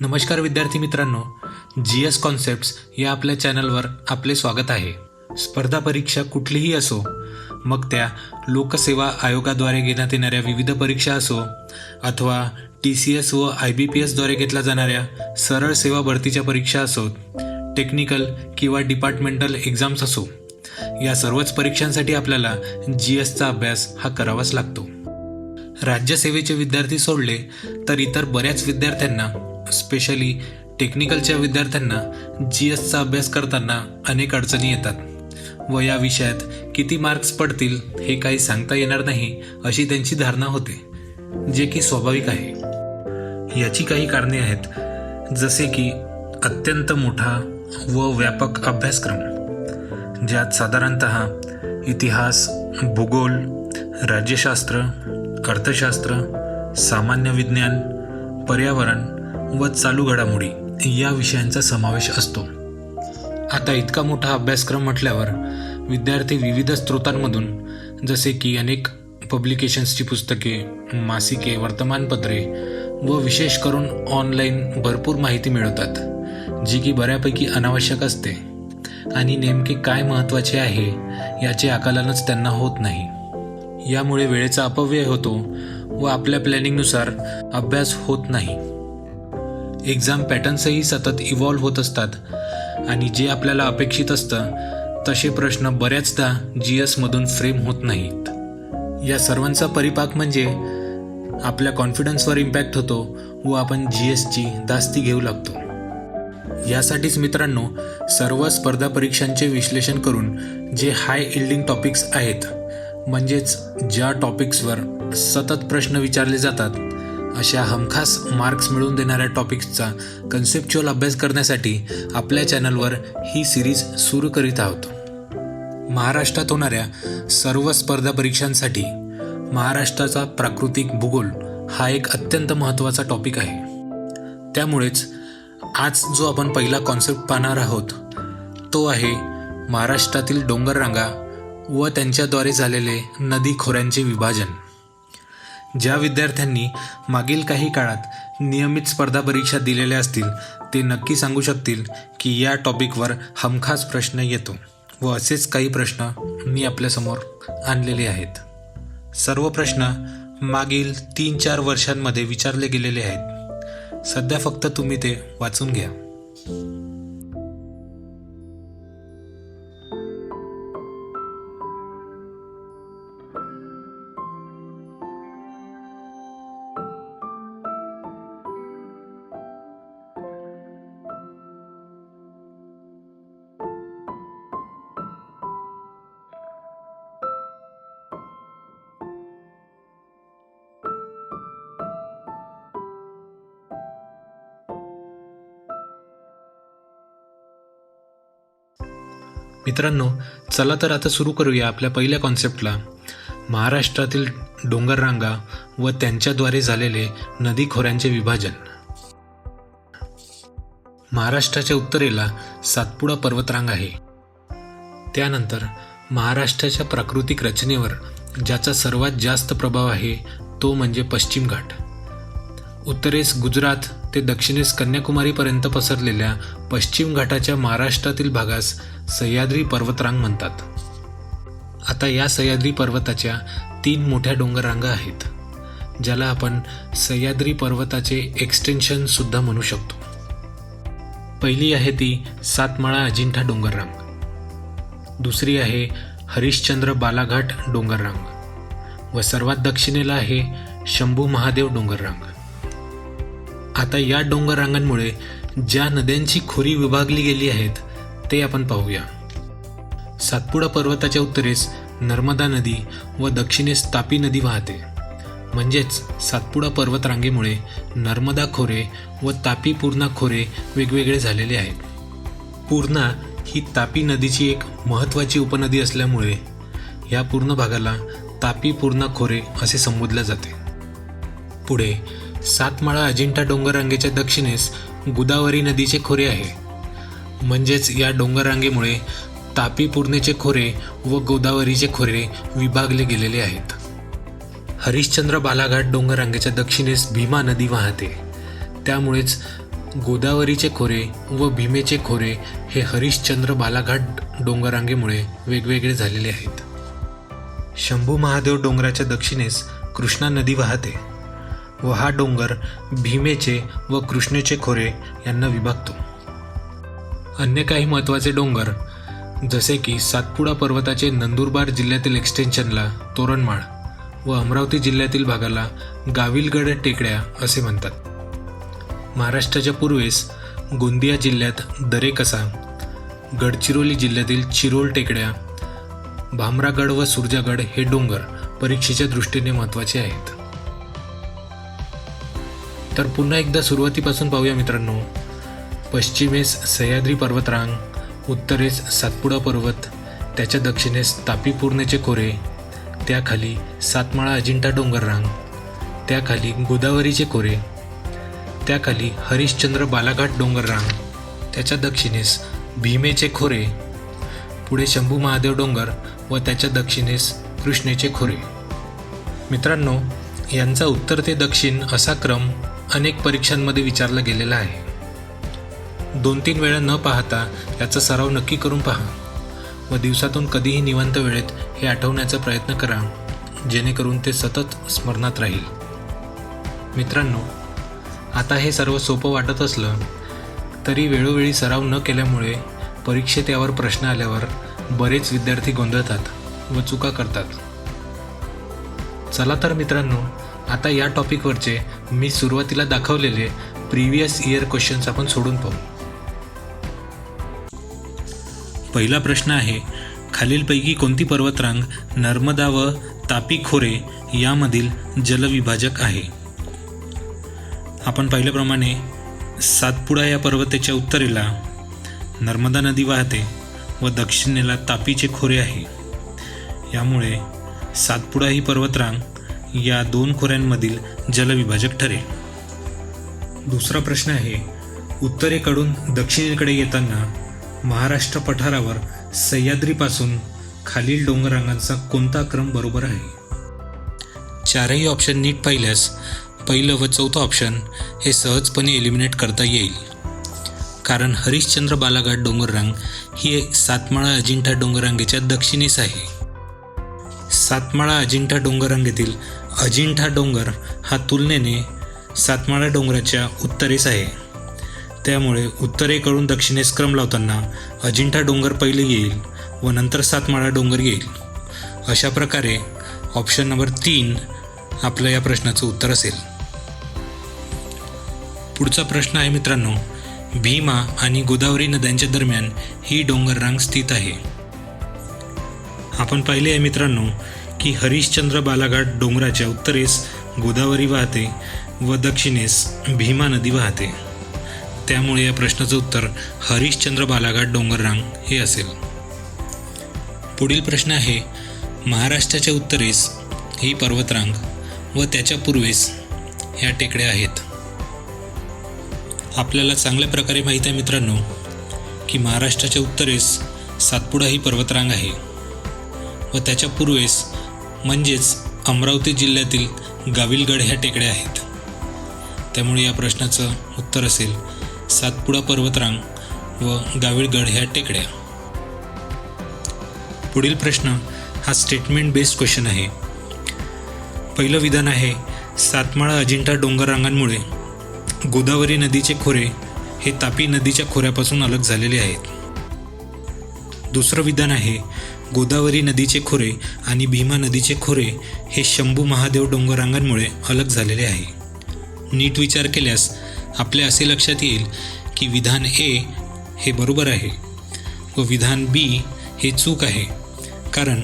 नमस्कार विद्यार्थी मित्रांनो जी एस कॉन्सेप्ट्स या आपल्या चॅनलवर आपले स्वागत आहे. स्पर्धा परीक्षा कुठलीही असो मग त्या लोकसेवा आयोगाद्वारे घेण्यात येणाऱ्या विविध परीक्षा असो अथवा टी सी एस व आय बी पी एसद्वारे घेतल्या जाणाऱ्या सरळ सेवा भरतीच्या परीक्षा असोत टेक्निकल किंवा डिपार्टमेंटल एक्झाम्स असो या सर्वच परीक्षांसाठी आपल्याला जी एसचा अभ्यास हा करावाच लागतो. राज्यसेवेचे विद्यार्थी सोडले तर इतर बऱ्याच विद्यार्थ्यांना स्पेशली टेक्निकलच्या विद्यार्थ्यांना जी एसचा अभ्यास करताना अनेक अडचणी येतात. व या विषयात किती मार्क्स पडतील हे काही सांगता येणार नाही अशी त्यांची धारणा होते जे की स्वाभाविक आहे. याची काही कारणे आहेत जसे की अत्यंत मोठा व व्यापक अभ्यासक्रम ज्यात साधारणत इतिहास भूगोल राज्यशास्त्र अर्थशास्त्र सामान्य विज्ञान पर्यावरण व चालू घडामोडी या विषयांचा समावेश असतो. आता इतका मोठा अभ्यासक्रम म्हटल्यावर विद्यार्थी विविध स्रोतांमधून जसे की अनेक पब्लिकेशन्सची पुस्तके मासिके वर्तमानपत्रे व विशेष करून ऑनलाईन भरपूर माहिती मिळवतात जी की बऱ्यापैकी अनावश्यक असते आणि नेमके काय महत्त्वाचे आहे याचे आकलनच त्यांना होत नाही. यामुळे वेळेचा अपव्यय होतो व आपल्या प्लॅनिंगनुसार अभ्यास होत नाही. एक्झाम पॅटर्न्सही सतत इव्हॉल्व्ह होत असतात. आणि जे आपल्याला अपेक्षित असतं तसे प्रश्न बऱ्याचदा जी एसमधून फ्रेम होत नाहीत. या सर्वांचा परिपाक म्हणजे आपल्या कॉन्फिडन्सवर इम्पॅक्ट होतो व आपण जी एसची दास्ती घेऊ लागतो. यासाठीच मित्रांनो सर्व स्पर्धा परीक्षांचे विश्लेषण करून जे हाय इल्डिंग टॉपिक्स आहेत म्हणजेच ज्या टॉपिक्सवर सतत प्रश्न विचारले जातात अशा हमखास मार्क्स मिळवून देणाऱ्या टॉपिक्सचा कन्सेप्च्युअल अभ्यास करण्यासाठी आपल्या चॅनलवर ही सिरीज सुरू करीत आहोत. महाराष्ट्रात होणाऱ्या सर्व स्पर्धा परीक्षांसाठी महाराष्ट्राचा प्राकृतिक भूगोल हा एक अत्यंत महत्त्वाचा टॉपिक आहे. त्यामुळेच आज जो आपण पहिला कॉन्सेप्ट पाहणार आहोत तो आहे महाराष्ट्रातील डोंगररांगा व त्यांच्याद्वारे झालेले नदी खोऱ्यांचे विभाजन. ज्या विद्यार्थ्यांनी मागील काही काळात नियमित स्पर्धा परीक्षा दिलेल्या असतील ते नक्की सांगू शकतील की या टॉपिकवर हमखास प्रश्न येतो व असेच काही प्रश्न मी आपल्यासमोर आणलेले आहेत. सर्व प्रश्न मागील तीन चार वर्षांमध्ये विचारले गेलेले आहेत. सध्या फक्त तुम्ही ते वाचून घ्या. मित्रांनो चला तर आता सुरू करूया आपल्या पहिल्या कॉन्सेप्टला. महाराष्ट्रातील डोंगररांगा व त्यांच्याद्वारे झालेले नदी खोऱ्यांचे विभाजन. महाराष्ट्राच्या उत्तरेला सातपुडा पर्वतरांग आहे. त्यानंतर महाराष्ट्राच्या प्राकृतिक रचनेवर ज्याचा सर्वात जास्त प्रभाव आहे तो म्हणजे पश्चिम घाट. उत्तरेस गुजरात ते दक्षिणेस कन्याकुमारीपर्यंत पसरलेल्या पश्चिम घाटाच्या महाराष्ट्रातील भागास सह्याद्री पर्वतरांग म्हणतात. आता या सह्याद्री पर्वताच्या तीन मोठ्या डोंगररांगा आहेत ज्याला आपण सह्याद्री पर्वताचे एक्सटेन्शन सुद्धा म्हणू शकतो. पहिली आहे ती सातमाळा अजिंठा डोंगररांग. दुसरी आहे हरिश्चंद्र बालाघाट डोंगररांग. व सर्वात दक्षिणेला आहे शंभू महादेव डोंगररांग. आता या डोंगररांगांमुळे ज्या नद्यांची खोरी विभागली गेली आहेत ते आपण पाहूया. सातपुडा पर्वताच्या उत्तरेस नर्मदा नदी व दक्षिणेस तापी नदी वाहते. म्हणजेच सातपुडा पर्वतरांगेमुळे नर्मदा खोरे व तापी पूर्णा खोरे वेगवेगळे झालेले आहेत. पूर्णा ही तापी नदीची एक महत्त्वाची उपनदी असल्यामुळे या पूर्ण भागाला तापी पूर्णा खोरे असे संबोधले जाते. पुढे सातमाळा अजिंठा डोंगररांगेच्या दक्षिणेस गोदावरी नदीचे खोरे आहे. म्हणजेच या डोंगररांगेमुळे तापी पूर्णेचे खोरे व गोदावरीचे खोरे विभागले गेलेले आहेत. हरिश्चंद्र बालाघाट डोंगररांगेच्या दक्षिणेस भीमा नदी वाहते. त्यामुळेच गोदावरीचे खोरे व भीमेचे खोरे हे हरिश्चंद्र बालाघाट डोंगररांगेमुळे वेगवेगळे झालेले आहेत. शंभू महादेव डोंगराच्या दक्षिणेस कृष्णा नदी वाहते व हा डोंगर भीमेचे व कृष्णेचे खोरे यांना विभागतो. अन्य काही महत्त्वाचे डोंगर जसे की सातपुडा पर्वताचे नंदुरबार जिल्ह्यातील एक्सटेन्शनला तोरणमाळ व अमरावती जिल्ह्यातील भागाला गाविलगड टेकड्या असे म्हणतात. महाराष्ट्राच्या पूर्वेस गोंदिया जिल्ह्यात दरेकसा गडचिरोली जिल्ह्यातील चिरोल टेकड्या भामरागड व सुरजागड हे डोंगर परीक्षेच्या दृष्टीने महत्त्वाचे आहेत. तर पुन्हा एकदा सुरुवातीपासून पाहूया मित्रांनो पश्चिमेस सह्याद्री पर्वतरांग उत्तरेस सातपुडा पर्वत त्याच्या दक्षिणेस तापी पूर्णेचे खोरे त्याखाली सातमाळा अजिंठा डोंगररांग त्याखाली गोदावरीचे खोरे त्याखाली हरिश्चंद्र बालाघाट डोंगररांग त्याच्या दक्षिणेस भीमेचे खोरे पुढे शंभू महादेव डोंगर व त्याच्या दक्षिणेस कृष्णेचे खोरे. मित्रांनो यांचा उत्तर ते दक्षिण असा क्रम अनेक परीक्षांमध्ये विचारला गेलेला आहे. दोन तीन वेळा न पाहता याचा सराव नक्की करून पहा. व दिवसातून कधीही निवांत वेळेत हे आठवण्याचा प्रयत्न करा जेणेकरून ते सतत स्मरणात राहील. मित्रांनो आता हे सर्व सोपं वाटत असलं तरी वेळोवेळी सराव न केल्यामुळे परीक्षेत यावर प्रश्न आल्यावर बरेच विद्यार्थी गोंधळतात व चुका करतात. चला तर मित्रांनो आता या टॉपिकवरचे मी सुरुवातीला दाखवलेले प्रिव्हियस इयर क्वेश्चन्स आपण सोडून पाहू. पहिला प्रश्न आहे खालीलपैकी कोणती पर्वतरांग नर्मदा व तापी खोरे यामधील जलविभाजक आहे? आपण पाहिल्याप्रमाणे सातपुडा या पर्वताच्या उत्तरेला नर्मदा नदी वाहते व दक्षिणेला तापीचे खोरे आहे. यामुळे सातपुडा ही पर्वतरांग या दोन खोऱ्यांमधील जलविभाजक ठरेल. दुसरा प्रश्न आहे उत्तरेकडून दक्षिणेकडे येताना महाराष्ट्र पठारावर सह्याद्रीपासून खालील डोंगरांगांचा कोणता क्रम बरोबर आहे? चारही ऑप्शन नीट पाहिल्यास पहिलं व चौथं ऑप्शन हे सहजपणे एलिमिनेट करता येईल. कारण हरिश्चंद्र बालाघाट डोंगररांग ही सातमाळा अजिंठा डोंगररांगेच्या दक्षिणेस आहे. सातमाळा अजिंठा डोंगररांगेतील अजिंठा डोंगर हा तुलनेने सातमाळा डोंगराच्या उत्तरेस आहे. त्यामुळे उत्तरेकडून दक्षिणेस क्रम लावताना अजिंठा डोंगर पहिले येईल व नंतर सातमाळा डोंगर येईल. अशा प्रकारे ऑप्शन नंबर तीन आपलं या प्रश्नाचं उत्तर असेल. पुढचा प्रश्न आहे मित्रांनो भीमा आणि गोदावरी नद्यांच्या दरम्यान ही डोंगररांग स्थित आहे. आपण पाहिले आहे मित्रांनो की हरिश्चंद्र बालाघाट डोंगराच्या उत्तरेस गोदावरी वाहते व दक्षिणेस भीमा नदी वाहते. त्यामुळे या प्रश्नाचं उत्तर हरिश्चंद्र बालाघाट डोंगररांग हे असेल. पुढील प्रश्न आहे महाराष्ट्राच्या उत्तरेस ही पर्वतरांग व त्याच्या पूर्वेस ह्या टेकड्या आहेत. आपल्याला चांगल्या प्रकारे माहीत आहे मित्रांनो की महाराष्ट्राच्या उत्तरेस सातपुडा ही पर्वतरांग आहे. व त्याच्या पूर्वेस म्हणजेच अमरावती जिल्ह्यातील गाविलगड ह्या टेकड्या आहेत. त्यामुळे या प्रश्नाचं उत्तर असेल सातपुडा पर्वतरांग व गाविळगड ह्या टेकड्या. पुढील प्रश्न हा स्टेटमेंट बेस्ड क्वेश्चन आहे. पहिलं विधान आहे सातमाळा अजिंठा डोंगर रांगांमुळे गोदावरी नदीचे खोरे हे तापी नदीच्या खोऱ्यापासून अलग झालेले आहेत. दुसरं विधान आहे गोदावरी नदीचे खोरे आणि भीमा नदीचे खोरे हे शंभू महादेव डोंगररांगांमुळे अलग झालेले आहे. नीट विचार केल्यास आपल्या असे लक्षात येईल की विधान ए हे बरोबर आहे व विधान बी हे चूक आहे. कारण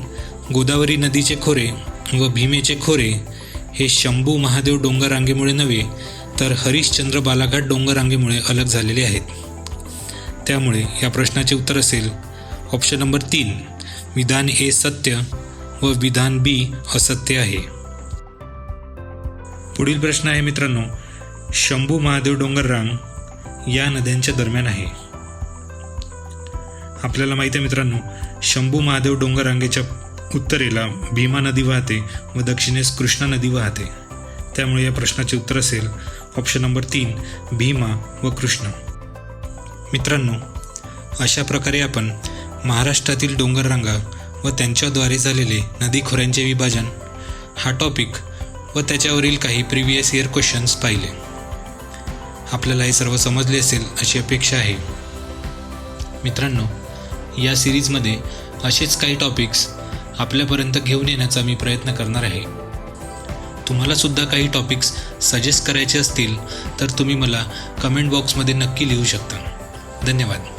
गोदावरी नदीचे खोरे व भीमेचे खोरे हे शंभू महादेव डोंगररांगेमुळे नव्हे तर हरिश्चंद्र बालाघाट डोंगररांगेमुळे अलग झालेले आहेत. त्यामुळे या प्रश्नाचे उत्तर असेल ऑप्शन नंबर तीन विधान ए सत्य व विधान बी असत्य आहे. पुढील प्रश्न आहे मित्रांनो शंभू महादेव डोंगर रांग या नद्यांच्या दरम्यान आहे. आपल्याला माहिती आहे मित्रांनो शंभू महादेव डोंगर रांगेच्या उत्तरेला भीमा नदी वाहते व दक्षिणेस कृष्णा नदी वाहते. त्यामुळे या प्रश्नाचे उत्तर असेल ऑप्शन नंबर तीन भीमा व कृष्णा. मित्रांनो अशा प्रकारे आपण महाराष्ट्रातील डोंगररांगा व त्यांच्याद्वारे झालेले नदी खोऱ्यांचे विभाजन हा टॉपिक व त्याच्यावरील काही प्रिव्हियस इयर क्वेश्चन्स पाहिले. आपल्याला हे सर्व समजले असेल अशी अपेक्षा आहे. मित्रांनो या सिरीजमध्ये असेच काही टॉपिक्स आपल्यापर्यंत घेऊन येण्याचा मी प्रयत्न करणार आहे. तुम्हाला सुद्धा काही टॉपिक्स सजेस्ट करायचे असतील तर तुम्ही मला कमेंट बॉक्समध्ये नक्की लिहू शकता. धन्यवाद.